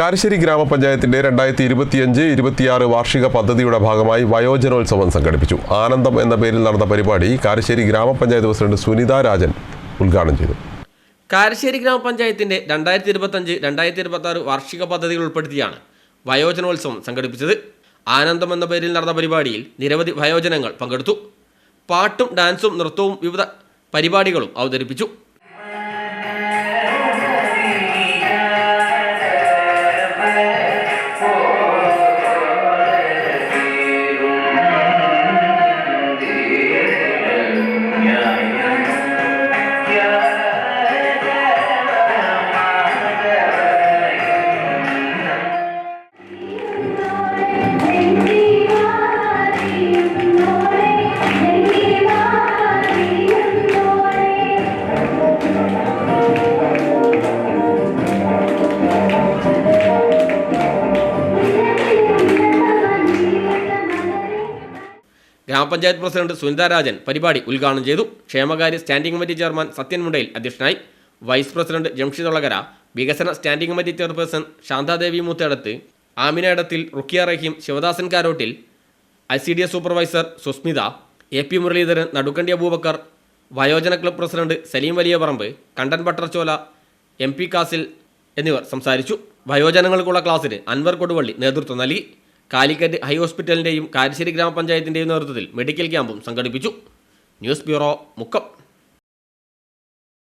കാരശ്ശേരി ഗ്രാമപഞ്ചായത്തിന്റെ രണ്ടായിരത്തി ഇരുപത്തിയഞ്ച് ഇരുപത്തിയാറ് വാർഷിക പദ്ധതിയുടെ ഭാഗമായി വയോജനോത്സവം സംഘടിപ്പിച്ചു. ആനന്ദം എന്ന പേരിൽ നടന്ന പരിപാടി കാരശ്ശേരി ഗ്രാമപഞ്ചായത്ത് പ്രസിഡന്റ് സുനിത രാജൻ ഉദ്ഘാടനം ചെയ്തു. കാരശ്ശേരി ഗ്രാമപഞ്ചായത്തിന്റെ രണ്ടായിരത്തി ഇരുപത്തഞ്ച് രണ്ടായിരത്തി ഇരുപത്തി ആറ് വാർഷിക പദ്ധതികൾ ഉൾപ്പെടുത്തിയാണ് വയോജനോത്സവം സംഘടിപ്പിച്ചത്. ആനന്ദം എന്ന പേരിൽ നടന്ന പരിപാടിയിൽ നിരവധി വയോജനങ്ങൾ പങ്കെടുത്തു. പാട്ടും ഡാൻസും നൃത്തവും വിവിധ പരിപാടികളും അവതരിപ്പിച്ചു. ഗ്രാമപഞ്ചായത്ത് പ്രസിഡന്റ് സുനിത രാജൻ പരിപാടി ഉദ്ഘാടനം ചെയ്തു. ക്ഷേമകാര്യ standing committee chairman Sathyan Mundayil അധ്യക്ഷനായി. വൈസ് പ്രസിഡന്റ് ജംഷിദ് ഒളകര വികസന standing committee chairperson Shanthadevi Moothedath Amina Edathil Rukkiya Raheem Sivadasan Karottil I C D S supervisor Susmitha A P Muraleedharan Nadukkandi Abubakar വയോജന ക്ലബ് പ്രസിഡന്റ് സലീം വലിയ പറമ്പ് കണ്ടൻ ബട്ടർചോല M P castle എന്നിവർ സംസാരിച്ചു. വയോജനങ്ങൾക്കുള്ള ക്ലാസ്സിന് അൻവർ കൊടുവള്ളി നേതൃത്വം നൽകി. കാലിക്കറ്റ് ഹൈ ഹോസ്പിറ്റലിന്റെയും കാരശ്ശേരി ഗ്രാമപഞ്ചായത്തിന്റെയും നേതൃത്വത്തിൽ മെഡിക്കൽ ക്യാമ്പും സംഘടിപ്പിച്ചു. News bureau Mukkam.